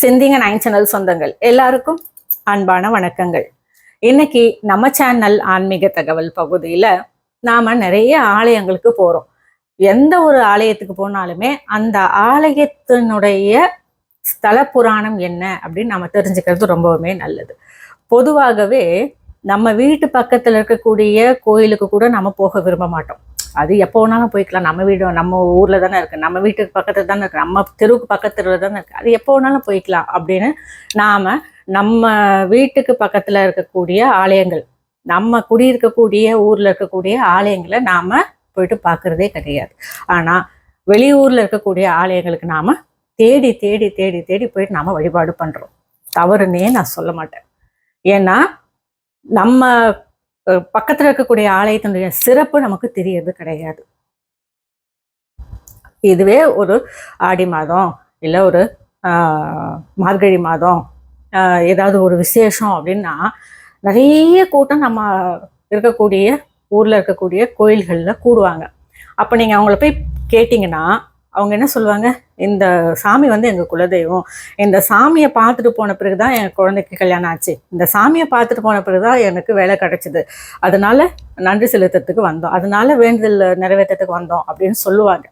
சிந்திங்க nine channel சொந்தங்கள் எல்லாருக்கும் அன்பான வணக்கங்கள். இன்னைக்கு நம்ம சேனல் ஆன்மீக தகவல் பகுதியில் நாம நிறைய ஆலயங்களுக்கு போறோம். எந்த ஒரு ஆலயத்துக்கு போனாலுமே அந்த ஆலயத்தினுடைய ஸ்தல புராணம் என்ன அப்படின்னு நம்ம தெரிஞ்சுக்கிறது ரொம்பவுமே நல்லது. பொதுவாகவே நம்ம வீட்டு பக்கத்தில் இருக்கக்கூடிய கோயிலுக்கு கூட நம்ம போக விரும்ப மாட்டோம். அது எப்போ வேணாலும் போய்க்கலாம். நம்ம வீடு நம்ம ஊரில் தானே இருக்குது நம்ம வீட்டுக்கு பக்கத்தில் தானே இருக்குது நம்ம தெருவுக்கு பக்கத்தில் தானே இருக்குது அது எப்போ வேணாலும் போய்க்கலாம் அப்படின்னு நாம் நம்ம வீட்டுக்கு பக்கத்தில் இருக்கக்கூடிய ஆலயங்கள் நம்ம குடியிருக்கக்கூடிய ஊரில் இருக்கக்கூடிய ஆலயங்களை நாம் போயிட்டு பார்க்குறதே கிடையாது. ஆனால் வெளியூரில் இருக்கக்கூடிய ஆலயங்களுக்கு நாம் தேடி தேடி தேடி தேடி போயிட்டு நாம் வழிபாடு பண்ணுறோம் தவறுன்னே நான் சொல்ல மாட்டேன். ஏன்னா நம்ம பக்கத்தில் இருக்கக்கூடிய ஆலயத்தினுடைய சிறப்பு நமக்கு தெரியறது கிடையாது. இதுவே ஒரு ஆடி மாதம் இல்லை ஒரு மார்கழி மாதம் ஏதாவது ஒரு விசேஷம் அப்படின்னா நிறைய கூட்டம் நம்ம இருக்கக்கூடிய ஊரில் இருக்கக்கூடிய கோயில்களில் கூடுவாங்க. அப்போ நீங்கள் அவங்கள போய் கேட்டிங்கன்னா அவங்க என்ன சொல்லுவாங்க? இந்த சாமி வந்து எங்கள் குலதெய்வம். இந்த சாமியை பார்த்துட்டு போன பிறகுதான் என் குழந்தைக்கு கல்யாணம் ஆச்சு. இந்த சாமியை பார்த்துட்டு போன பிறகுதான் எனக்கு வேலை கிடைச்சிது. அதனால நன்றி செலுத்துறதுக்கு வந்தோம். அதனால வேண்டுதல் நிறைவேற்றத்துக்கு வந்தோம் அப்படின்னு சொல்லுவாங்க.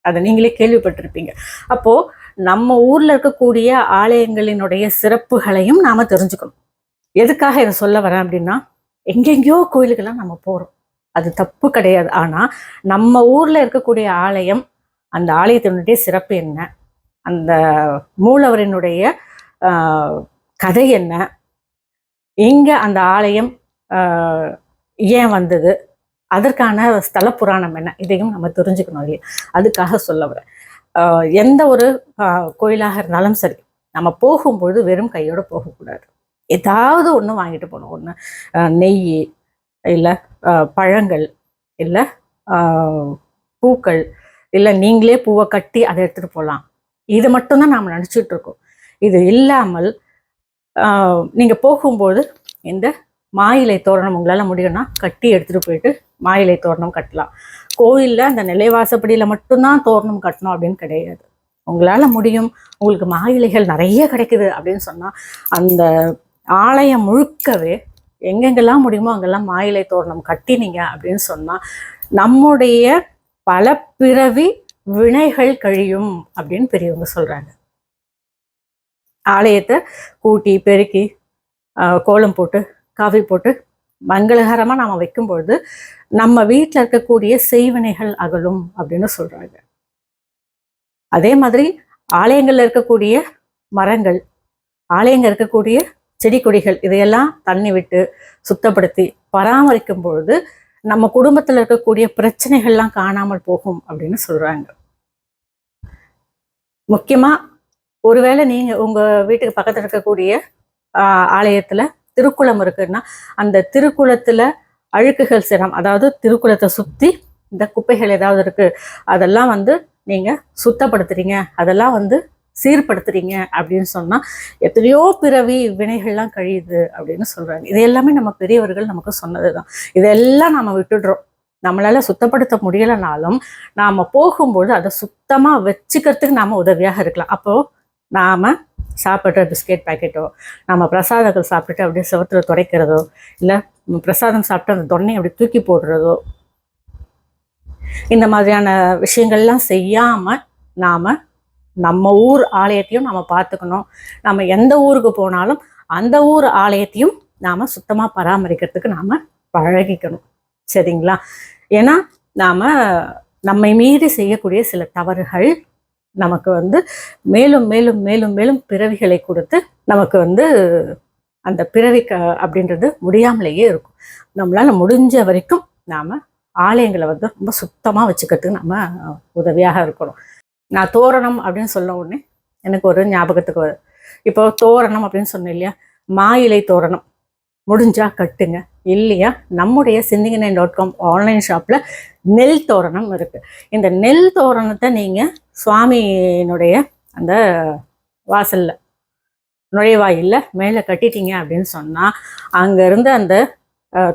அதை நீங்களே கேள்விப்பட்டிருப்பீங்க. அப்போ நம்ம ஊர்ல இருக்கக்கூடிய ஆலயங்களினுடைய சிறப்புகளையும் நாம தெரிஞ்சுக்கணும். எதுக்காக இதை சொல்ல வரேன் அப்படின்னா எங்கெங்கேயோ கோயிலுக்கெல்லாம் நம்ம போறோம். அது தப்பு கிடையாது. ஆனா நம்ம ஊர்ல இருக்கக்கூடிய ஆலயம் அந்த ஆலயத்தினுடைய சிறப்பு என்ன? அந்த மூலவரினுடைய ஆஹ், கதை என்ன? இங்கே அந்த ஆலயம் ஏன் வந்தது? அதற்கான ஸ்தல புராணம் என்ன? இதையும் நம்ம தெரிஞ்சுக்கணும் இல்லையா? அதுக்காக சொல்ல வரேன். எந்த ஒரு கோயிலாக இருந்தாலும் சரி நம்ம போகும்பொழுது வெறும் கையோடு போகக்கூடாது. ஏதாவது ஒன்று வாங்கிட்டு போகணும். ஒன்று நெய் இல்லை பழங்கள் இல்லை பூக்கள் இல்லை நீங்களே பூவை கட்டி அதை எடுத்துகிட்டு போகலாம் இது மட்டும்தான் நாம் நினச்சிட்டு இருக்கோம். இது இல்லாமல் நீங்கள் போகும்போது இந்த மாயிலை தோரணம் உங்களால் முடியும்னா கட்டி எடுத்துகிட்டு போயிட்டு மாயிலை தோரணம் கட்டலாம். கோயிலில் அந்த நிலைவாசப்படியில் மட்டும்தான் தோரணம் கட்டணும் அப்படின்னு கிடையாது. உங்களால் முடியும். உங்களுக்கு மாயிலைகள் நிறைய கிடைக்குது அப்படின்னு சொன்னால் அந்த ஆலயம் முழுக்கவே எங்கெங்கெல்லாம் முடியுமோ அங்கெல்லாம் மாயிலை தோரணம் கட்டினீங்க அப்படின்னு சொன்னால் நம்முடைய பல பிறவி வினைகள் கழியும் அப்படின்னு பெரியவங்க சொல்றாங்க. ஆலயத்தை கூட்டி பெருக்கி கோலம் போட்டு காவி போட்டு மங்களகரமா நாம வைக்கும்பொழுது நம்ம வீட்டில் இருக்கக்கூடிய செய்வினைகள் அகலும் அப்படின்னு சொல்றாங்க. அதே மாதிரி ஆலயங்கள்ல இருக்கக்கூடிய மரங்கள் ஆலயங்கள் இருக்கக்கூடிய செடி கொடிகள் இதையெல்லாம் தண்ணி விட்டு சுத்தப்படுத்தி பராமரிக்கும் பொழுது நம்ம குடும்பத்துல இருக்கக்கூடிய பிரச்சனைகள்லாம் காணாமல் போகும் அப்படின்னு சொல்றாங்க. முக்கியமா ஒருவேளை நீங்க உங்க வீட்டுக்கு பக்கத்துல இருக்கக்கூடிய ஆஹ், ஆலயத்துல திருக்குளம் இருக்குன்னா அந்த திருக்குளத்துல அழுக்குகள் சிரம் அதாவது திருக்குளத்தை சுத்தி இந்த குப்பைகள் ஏதாவது இருக்கு அதெல்லாம் வந்து நீங்க சுத்தப்படுத்துறீங்க அதெல்லாம் வந்து சீர்படுத்துறீங்க அப்படின்னு சொன்னால் எத்தனையோ பிறவி வினைகள்லாம் கழியுது அப்படின்னு சொல்கிறாங்க இது எல்லாமே நம்ம பெரியவர்கள் நமக்கு சொன்னது தான் இதெல்லாம் நம்ம விட்டுடுறோம். நம்மளால் சுத்தப்படுத்த முடியலைனாலும் நாம் போகும்போது அதை சுத்தமாக வச்சுக்கிறதுக்கு நாம் உதவியாக இருக்கலாம். அப்போது நாம் சாப்பிட்ற பிஸ்கெட் பாக்கெட்டோ நம்ம பிரசாதங்கள் சாப்பிட்டுட்டு அப்படியே செவத்துல துடைக்கிறதோ இல்லை பிரசாதம் சாப்பிட்டு அந்த தொன்னையை அப்படி தூக்கி போடுறதோ இந்த மாதிரியான விஷயங்கள்லாம் செய்யாமல் நாம் நம்ம ஊர் ஆலயத்தையும் நம்ம பார்த்துக்கணும். நம்ம எந்த ஊருக்கு போனாலும் அந்த ஊர் ஆலயத்தையும் நாம் சுத்தமாக பராமரிக்கிறதுக்கு நாம் பழகிக்கணும். சரிங்களா? ஏன்னா நாம் நம்மை மீறி செய்யக்கூடிய சில தவறுகள் நமக்கு வந்து மேலும் மேலும் மேலும் மேலும் பிறவிகளை கொடுத்து நமக்கு வந்து அந்த பிறவி க அப்படின்றது முடியாமலேயே இருக்கும். நம்மளால முடிஞ்ச வரைக்கும் நாம் ஆலயங்களை வந்து ரொம்ப சுத்தமாக வச்சுக்கிறதுக்கு நம்ம உதவியாக இருக்கணும். நான் தோரணம் அப்படின்னு சொன்ன உடனே எனக்கு ஒரு ஞாபகத்துக்கு வரும். இப்போ தோரணம் அப்படின்னு சொன்னேன் இல்லையா? மாயிலை தோரணம். முடிஞ்சா கட்டுங்க. இல்லையா? நம்முடைய சிந்திங்கனை டாட் காம் ஆன்லைன் ஷாப்பில் நெல் தோரணம் இருக்குது இந்த நெல் தோரணத்தை நீங்கள் சுவாமியினுடைய அந்த வாசலில் நுழைவாயில் மேலே கட்டிட்டீங்க அப்படின்னு சொன்னால் அங்கேருந்து அந்த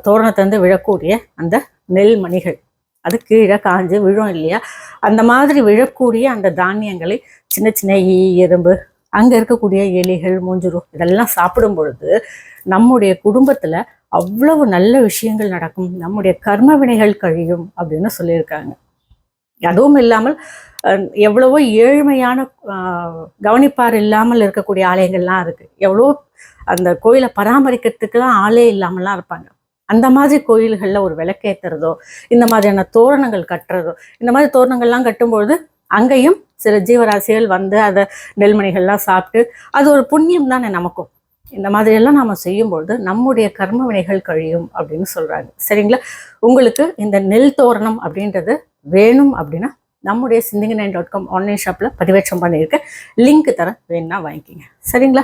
தோரணத்தை வந்து விழக்கூடிய அந்த நெல் மணிகள். அது கீழே காஞ்சு விழும் இல்லையா? அந்த மாதிரி விழக்கூடிய அந்த தானியங்களை சின்ன சின்ன ஈ எறும்பு அங்கே இருக்கக்கூடிய எலிகள் மூஞ்சுரு இதெல்லாம் சாப்பிடும் பொழுது நம்முடைய குடும்பத்தில் அவ்வளவு நல்ல விஷயங்கள் நடக்கும். நம்முடைய கர்ம வினைகள் கழியும் அப்படின்னு சொல்லியிருக்காங்க. அதுவும் இல்லாமல் எவ்வளவோ ஏழ்மையான கவனிப்பார் இல்லாமல் இருக்கக்கூடிய ஆலயங்கள்லாம் இருக்குது எவ்வளோ அந்த கோயிலை பராமரிக்கிறதுக்கெல்லாம் ஆளே இல்லாமலாம் இருப்பாங்க. அந்த மாதிரி கோயில்களில் ஒரு விளக்கேற்றுறதோ இந்த மாதிரியான தோரணங்கள் கட்டுறதோ இந்த மாதிரி தோரணங்கள்லாம் கட்டும்பொழுது அங்கேயும் சில ஜீவராசிகள் வந்து அதை நெல்மணிகள்லாம் சாப்பிட்டு அது ஒரு புண்ணியம் தானே நமக்கும். இந்த மாதிரியெல்லாம் நாம் செய்யும்பொழுது நம்முடைய கர்ம வினைகள் கழியும் அப்படின்னு சொல்கிறாங்க சரிங்களா? உங்களுக்கு இந்த நெல் தோரணம் அப்படின்றது வேணும் அப்படின்னா நம்முடைய சிந்திங்க நைன் டாட் காம் ஆன்லைன் ஷாப்பில் பதிவேற்றம் பண்ணியிருக்கேன் லிங்க் தரேன் வேணும்னா வாங்கிக்கிங்க. சரிங்களா?